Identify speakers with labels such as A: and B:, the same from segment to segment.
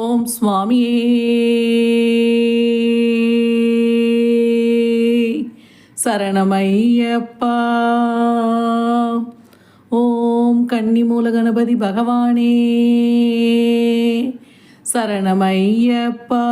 A: ஓம் சுவாமியே. சரணமையப்பா. ஓம் கன்னிமூல கணபதி பகவானே. சரணமையப்பா.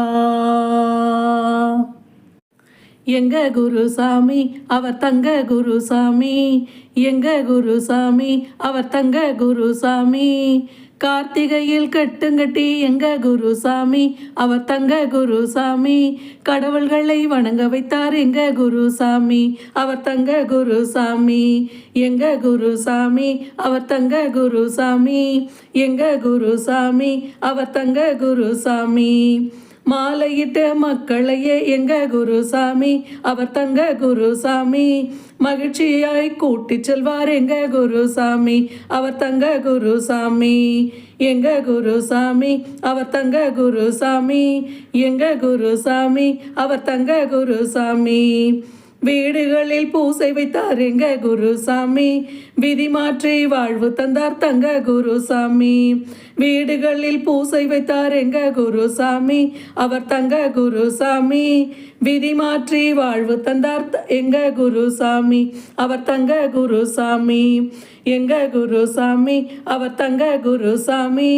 A: எங்க குருசாமி அவர் தங்க குருசாமி. எங்க குருசாமி அவர் தங்க குருசாமி. கார்த்திகையில் கட்டுங்கட்டி எங்க குருசாமி? அவர் தங்க குருசாமி. கடவுள்களை வணங்க வைத்தார் எங்க குருசாமி? அவர் தங்க குருசாமி. எங்க குருசாமி? அவர் தங்க குருசாமி. எங்க குருசாமி? அவர் தங்க குருசாமி. மாலையிட்ட மக்களையே எங்க குருசாமி? அவர் தங்க குருசாமி. மகிழ்ச்சியாய் கூட்டி செல்வார் எங்க குருசாமி? அவர் தங்க குருசாமி. எங்க குருசாமி? அவர் தங்க குருசாமி. எங்க குருசாமி? அவர் தங்க குருசாமி. வீடுகளில் பூசை வைத்தார் எங்க குருசாமி. விதி மாற்றி வாழ்வு தந்தார் தங்க குருசாமி. வீடுகளில் பூசை வைத்தார் எங்க குருசாமி. அவர் தங்க குருசாமி. விதி மாற்றி வாழ்வு தந்தார் எங்க குருசாமி. அவர் தங்க குருசாமி. எங்க குருசாமி. அவர் தங்க குருசாமி.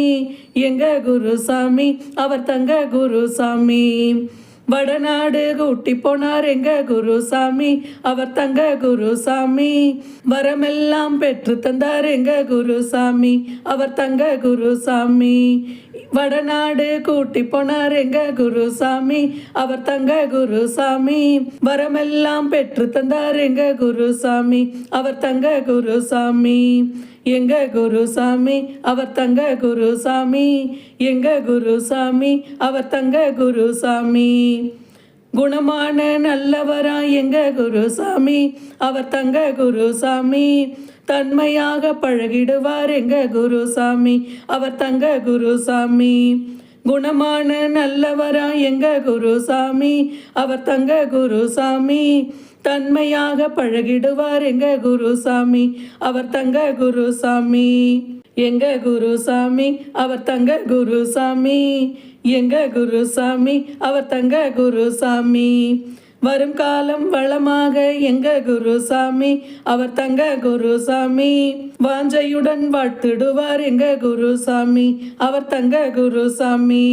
A: எங்க குருசாமி. அவர் தங்க குருசாமி. வடநாடு கூட்டி போனார் எங்க குருசாமி? அவர் தங்க குருசாமி. வரமெல்லாம் பெற்று தந்தார் எங்க குருசாமி? அவர் தங்க குருசாமி. வடநாடு கூட்டி போனார் எங்க குருசாமி? அவர் தங்க குருசாமி. வரமெல்லாம் பெற்று தந்தார் எங்க குருசாமி? அவர் தங்க குருசாமி. எங்க குருசாமி? அவர் தங்க குருசாமி. எங்க குருசாமி? அவர் தங்க குருசாமி. குணமான நல்லவரா எங்க குருசாமி? அவர் தங்க குருசாமி. தன்மையாக பழகிடுவார் எங்க குருசாமி? அவர் தங்க குருசாமி. குணமான நல்லவரா எங்க குருசாமி? அவர் தங்க குருசாமி. தன்மையாக பழகிடுவார். எங்க குருசாமி? அவர் தங்க குருசாமி. எங்க குருசாமி? அவர் தங்க குருசாமி. எங்க குருசாமி? அவர் தங்க குருசாமி. வரும் காலம் வளமாக எங்க குருசாமி? அவர் தங்க குருசாமி. வாஞ்சையுடன் வாழ்த்திடுவார் எங்க குருசாமி. அவர் தங்க குருசாமி.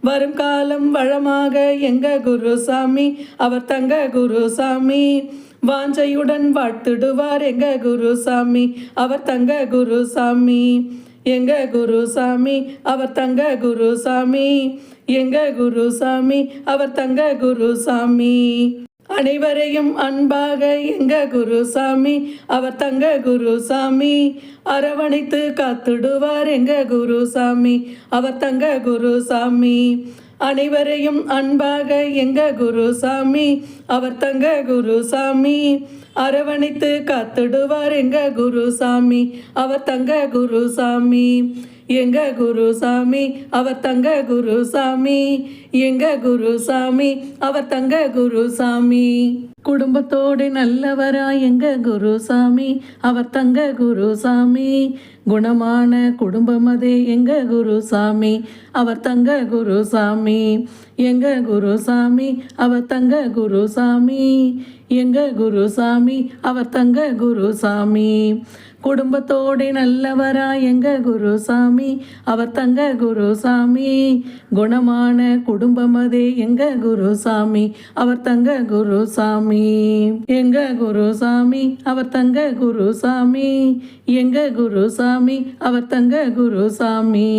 A: வரும் காலம் வளமாக எங்க குருசாமி? அவர் தங்க குருசாமி. வாஞ்சையுடன் வாழ்த்திடுவார் எங்க குருசாமி? அவர் தங்க குருசாமி. எங்க குருசாமி? அவர் தங்க குருசாமி. எங்க குருசாமி? அவர் தங்க குருசாமி. அனைவரையும் அன்பாக எங்க குருசாமி? அவர் தங்க குருசாமி. அரவணைத்து காத்துடுவார் எங்க குருசாமி? அவர் தங்க குருசாமி. அனைவரையும் அன்பாக எங்க குருசாமி? அவர் தங்க குருசாமி. அரவணைத்து காத்துடுவார் எங்க குருசாமி? அவர் தங்க குருசாமி. எங்க குருசாமி? அவர் தங்க குருசாமி. எங்க குருசாமி? அவர் தங்க குருசாமி. குடும்பத்தோடு நல்லவரா எங்க குருசாமி? அவர் தங்க குருசாமி. குணமான குடும்பம் அதே எங்க குருசாமி? அவர் தங்க குருசாமி. எங்க குருசாமி? அவர் தங்க குருசாமி. எங்க குருசாமி? அவர் தங்க குருசாமி. குடும்பத்தோடு நல்லவரா எங்க குருசாமி? அவர் தங்க குருசாமி. குணமான குடும்பம் அதே எங்க குருசாமி? அவர் தங்க குருசாமி. எங்க குருசாமி? அவர் தங்க குருசாமி. எங்க குருசாமி? அவர் தங்க குருசாமி.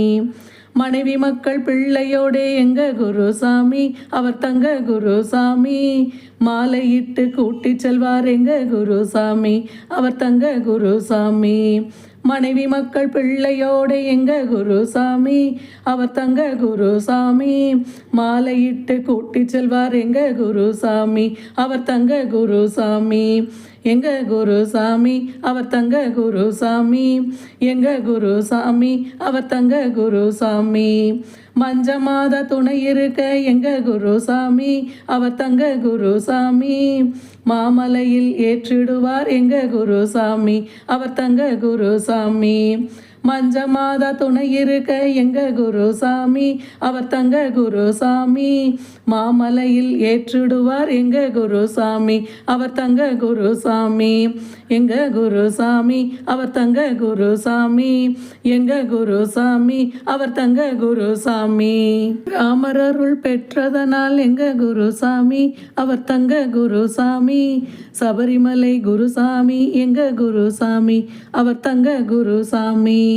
A: மனைவி மக்கள் பிள்ளையோடே எங்க குருசாமி? அவர் தங்க குருசாமி. மாலையிட்டு கூட்டி செல்வார் எங்க குருசாமி? அவர் தங்க குருசாமி. மனைவி மக்கள் பிள்ளையோடு எங்க குருசாமி? அவர் தங்க குருசாமி. மாலையிட்டு கூட்டி செல்வார் எங்க குருசாமி? அவர் தங்க குருசாமி. எங்க குருசாமி? அவர் தங்க குருசாமி. எங்க குருசாமி? அவர் தங்க குருசாமி. மஞ்ச மாத துணை இருக்க எங்க குருசாமி? அவர் தங்க குருசாமி. மாமலையில் ஏற்றிடுவார் எங்க குருசாமி? அவர் தங்க குருசாமி. மஞ்ச மாதா துணை இருக்க எங்க குருசாமி? அவர் தங்க குருசாமி. மாமலையில் ஏற்றிடுவார் எங்க குருசாமி? அவர் தங்க குருசாமி. எங்க குருசாமி? அவர் தங்க குருசாமி. எங்க குருசாமி? அவர் தங்க குருசாமி. ராமரருள் பெற்றதனால் எங்க குருசாமி? அவர் தங்க குருசாமி. சபரிமலை குருசாமி எங்க குருசாமி? அவர் தங்க குருசாமி.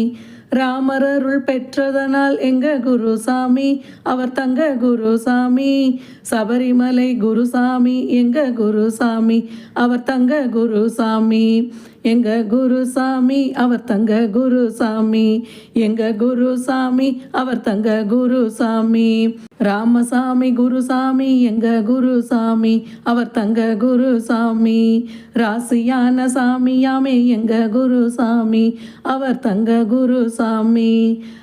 A: ராமரருள் பெற்றதனால் எங்க குருசாமி? அவர் தங்க குருசாமி. சபரிமலை குருசாமி எங்க குருசாமி? அவர் தங்க குருசாமி. எங்க குருசாமி அவர் தங்க குருசாமி எங்க குருசாமி அவர் தங்க குருசாமி ராமசாமி குருசாமி எங்க குருசாமி அவர் தங்க குருசாமி ராசியான சாமியாமே எங்க குருசாமி அவர் தங்க குருசாமி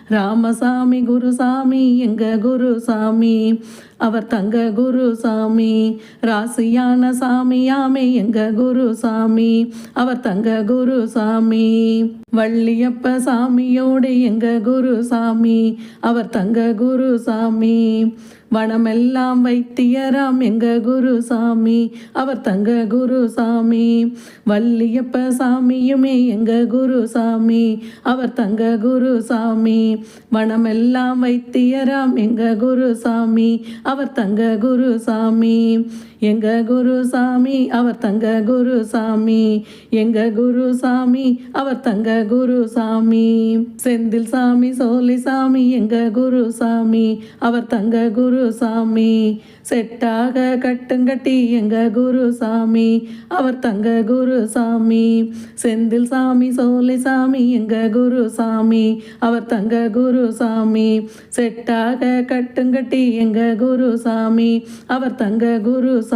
A: ராமசாமி குருசாமி எங்க குருசாமி? அவர் தங்க குருசாமி. ராசியான சாமியாமே எங்க குருசாமி? அவர் தங்க குருசாமி. வள்ளியப்ப சாமியோடு எங்க குருசாமி? அவர் தங்க குருசாமி. வனமெல்லாம் வைத்தியராம் எங்க குருசாமி. அவர் தங்க குருசாமி. வள்ளியப்ப சாமியுமே எங்க குருசாமி. அவர் தங்க குருசாமி. வனமெல்லாம் வைத்தியராம் எங்க குருசாமி. அவர் தங்க குருசாமி. எங்க குருசாமி அவர் தங்க குருசாமி. எங்க குருசாமி அவர் தங்க குருசாமி. செந்தில் சாமி சோலை சாமி எங்க குருசாமி அவர் தங்க குருசாமி. செட்டாக கட்டுங்கட்டி எங்க குருசாமி அவர் தங்க குருசாமி. செந்தில் சாமி சோலை சாமி எங்க குருசாமி அவர் தங்க குருசாமி. செட்டாக கட்டுங்கட்டி எங்க குருசாமி அவர் தங்க குருசாமி.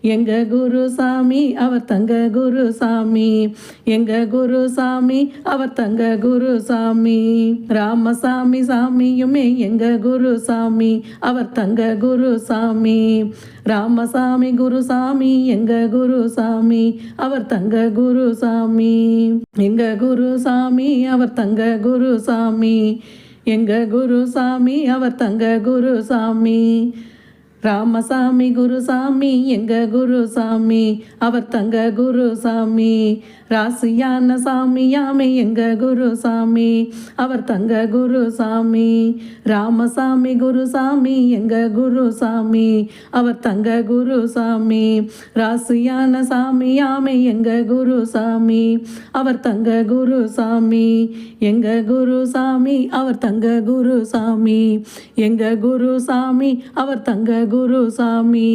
A: எங்க குருசாமி அவர் தங்க குருசாமி. எங்க குருசாமி அவர் தங்க குருசாமி. ராமசாமி சாமியுமே எங்க குருசாமி அவர் தங்க குருசாமி. ராமசாமி குருசாமி எங்க குருசாமி அவர் தங்க குருசாமி. எங்க குருசாமி அவர் தங்க குருசாமி. எங்க குருசாமி அவர் தங்க குருசாமி. ராமசாமி குருசாமி எங்க குருசாமி? அவர் தங்க குருசாமி. ராசியான சாமியாமே எங்க குருசாமி? அவர் தங்க குருசாமி. ராமசாமி குருசாமி எங்க குருசாமி? அவர் தங்க குருசாமி. ராசியான சாமியாமே எங்க குருசாமி? அவர் தங்க குருசாமி. எங்க குருசாமி அவர் தங்க குருசாமி. எங்க குருசாமி அவர் தங்க குருசாமி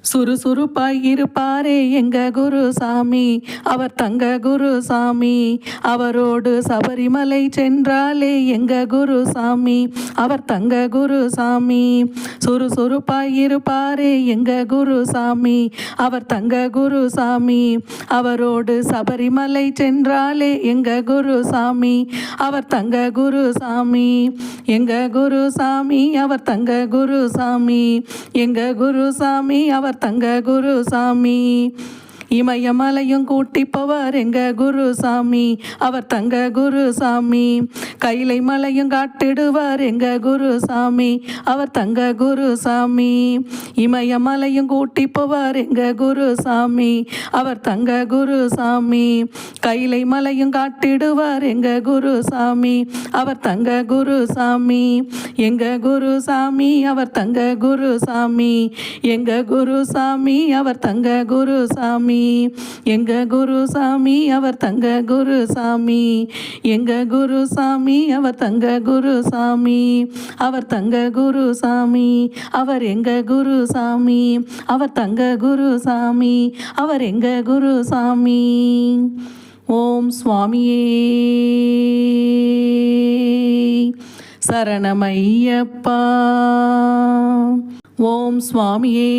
A: சுறுசுறுப்பாய் இருப்பாரே எங்க குருசாமி. அவர் தங்க குருசாமி. அவரோடு சபரிமலை சென்றாலே எங்க குருசாமி. அவர் தங்க குருசாமி. சுறுசுறுப்பாய் இருப்பாரே எங்க குருசாமி. அவர் தங்க குருசாமி. அவரோடு சபரிமலை சென்றாலே எங்க குருசாமி. அவர் தங்க குருசாமி. எங்க குருசாமி அவர் தங்க குருசாமி. எங்க குருசாமி அவர் தங்க குருசாமி இமயமலையும் கூட்டி எங்க குருசாமி? அவர் தங்க குருசாமி. கைலை மலையும் காட்டிடுவார் எங்க குருசாமி? அவர் தங்க குருசாமி. இமயமலையும் கூட்டி போவார் எங்க குருசாமி? அவர் தங்க குருசாமி. கைலை மலையும் காட்டிடுவார் எங்க குருசாமி? அவர் தங்க குருசாமி. எங்க குருசாமி? அவர் தங்க குருசாமி. எங்க குருசாமி? அவர் தங்க குருசாமி. எங்க குருசாமி அவர் தங்க குருசாமி. எங்க குருசாமி அவர் தங்க குருசாமி. அவர் தங்க குருசாமி. அவர் எங்க குருசாமி. அவர் தங்க குருசாமி. அவர் எங்க குருசாமி. ஓம் சுவாமியே. சரணமையப்பா. ஓம் சுவாமியே.